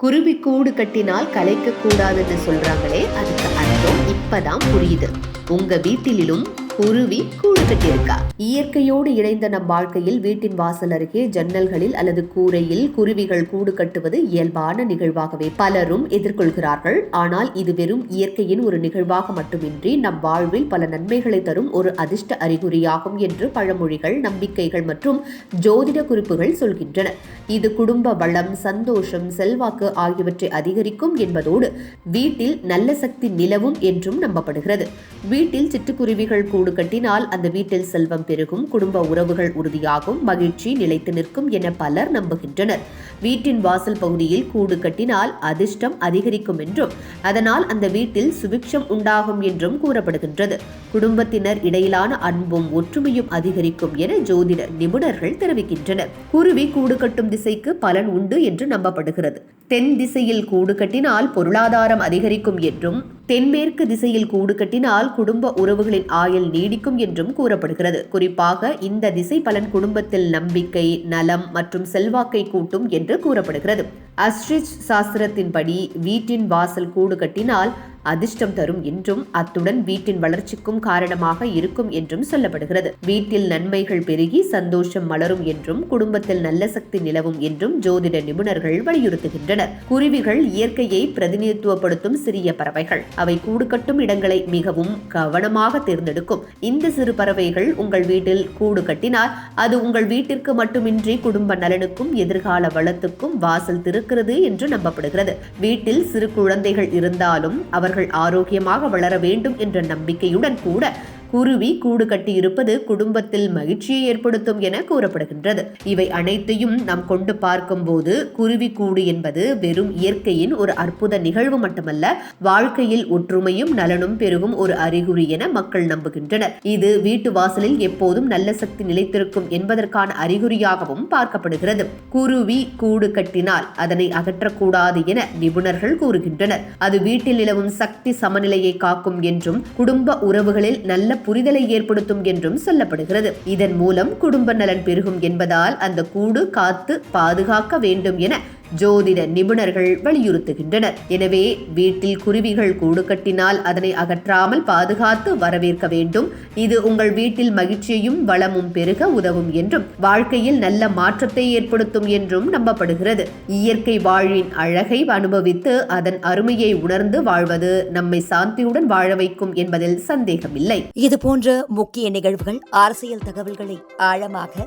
குருவி கூடு கட்டினால் கலைக்க கூடாதுன்னு சொல்றாங்களே அதுக்கு அர்த்தம் இப்பதான் புரியுது. உங்க வீட்டிலும் குருவி கூடு கட்டியிருக்கா. இயற்கையோடு இணைந்த நம் வாழ்க்கையில் வீட்டின் வாசல் அருகே ஜன்னல்களில் அல்லது கூரையில் குருவிகள் கூடு கட்டுவது இயல்பான நிகழ்வாகவே பலரும் எதிர்கொள்கிறார்கள். ஆனால் இது வெறும் இயற்கையின் ஒரு நிகழ்வாக மட்டுமின்றி நம் வாழ்வில் பல நன்மைகளை தரும் ஒரு அதிர்ஷ்ட அறிகுறியாகும் என்று பழமொழிகள் நம்பிக்கைகள் மற்றும் ஜோதிட குறிப்புகள் சொல்கின்றன. இது குடும்ப வளம் சந்தோஷம் செல்வாக்கு ஆகியவற்றை அதிகரிக்கும் என்பதோடு வீட்டில் நல்ல சக்தி நிலவும் என்றும் நம்பப்படுகிறது. வீட்டில் சிட்டுக்குருவிகள் கூடு கட்டினால் அந்த வீட்டில் செல்வம் பெருகும் குடும்ப உறவுகள் உறுதியாகும் மகிழ்ச்சி நிலைத்து நிற்கும் என பலர் நம்புகின்றனர். வீட்டின் வாசல் பகுதியில் கூடு கட்டினால் அதிர்ஷ்டம் அதிகரிக்கும் என்றும் அதனால் அந்த வீட்டில் சுபிக்ஷம் உண்டாகும் என்றும் கூறப்படுகின்றது. குடும்பத்தினர் இடையிலான அன்பும் ஒற்றுமையும் அதிகரிக்கும் என ஜோதிட நிபுணர்கள் தெரிவிக்கின்றனர். குருவி கூடு கட்டும் திசைக்கு பலன் உண்டு என்று நம்பப்படுகிறது. தென் திசையில் கூடு கட்டினால் பொருளாதாரம் அதிகரிக்கும் என்றும் தென்மேற்கு திசையில் கூடு கட்டினால் குடும்ப உறவுகளின் ஆயுள் நீடிக்கும் என்றும் கூறப்படுகிறது. குறிப்பாக இந்த திசை பலன் குடும்பத்தில் நம்பிக்கை நலம் மற்றும் செல்வாக்கை கூட்டும் என்று கூறப்படுகிறது. அஸ்ட்ரிச் சாஸ்திரத்தின்படி வீட்டின் வாசல் கூடு கட்டினால் அதிர்ஷ்டம் தரும் என்றும் அத்துடன் வீட்டின் வளர்ச்சிக்கும் காரணமாக இருக்கும் என்றும் சொல்லப்படுகிறது. வீட்டில் நன்மைகள் பெருகி சந்தோஷம் மலரும் என்றும் குடும்பத்தில் நல்ல சக்தி நிலவும் என்றும் ஜோதிட நிபுணர்கள் வலியுறுத்துகின்றனர். குருவிகள் இயற்கையை பிரதிநிதித்துவப்படுத்தும் சிறிய பறவைகள். அவை கூடு கட்டும் இடங்களை மிகவும் கவனமாக தேர்ந்தெடுக்கும். இந்த சிறு பறவைகள் உங்கள் வீட்டில் கூடு கட்டினால் அது உங்கள் வீட்டிற்கு மட்டுமின்றி குடும்ப நலனுக்கும் எதிர்கால வளத்துக்கும் வாசல் திறக்கிறது என்று நம்பப்படுகிறது. வீட்டில் சிறு குழந்தைகள் இருந்தாலும் அவர் அவர்கள் ஆரோக்கியமாக வளர வேண்டும் என்ற நம்பிக்கையுடன் கூட குருவி கூடு கட்டியிருப்பது குடும்பத்தில் மகிழ்ச்சியை ஏற்படுத்தும் என கூறப்படுகின்றது. இவை அனைத்தையும் நாம் கொண்டு பார்க்கும்போது குருவி கூடு என்பது வெறும் இயற்கையின் ஒரு அற்புத நிகழ்வு மட்டுமல்ல வாழ்க்கையில் ஒற்றுமையும் நலனும் பெருகும் ஒரு அறிகுறி என மக்கள் நம்புகின்றனர். இது வீட்டு வாசலில் எப்போதும் நல்ல சக்தி நிலைத்திருக்கும் என்பதற்கான அறிகுறியாகவும் பார்க்கப்படுகிறது. குருவி கூடு கட்டினால் அதனை அகற்றக்கூடாது என நிபுணர்கள் கூறுகின்றனர். அது வீட்டில் நிலவும் சக்தி சமநிலையை காக்கும் என்றும் குடும்ப உறவுகளில் நல்ல புரிதலை ஏற்படுத்தும் என்றும் சொல்லப்படுகிறது. இதன் மூலம் குடும்ப நலன் பெருகும் என்பதால் அந்த கூடு காத்து பாதுகாக்க வேண்டும் என ஜோதிட நிபுணர்கள் வலியுறுத்துகின்றனர். எனவே வீட்டில் குருவிகள் கூடு கட்டினால் அதனை அகற்றாமல் பாதுகாத்து வரவேற்க வேண்டும். இது உங்கள் வீட்டில் மகிழ்ச்சியையும் வளமும் பெருக உதவும் என்றும் வாழ்க்கையில் நல்ல மாற்றத்தை ஏற்படுத்தும் என்றும் நம்பப்படுகிறது. இயற்கை வாழ்வின் அழகை அனுபவித்து அதன் அருமையை உணர்ந்து வாழ்வது நம்மை சாந்தியுடன் வாழ வைக்கும் என்பதில் சந்தேகமில்லை. இது போன்ற முக்கிய நிகழ்வுகள் அரசியல் தகவல்களை ஆழமாக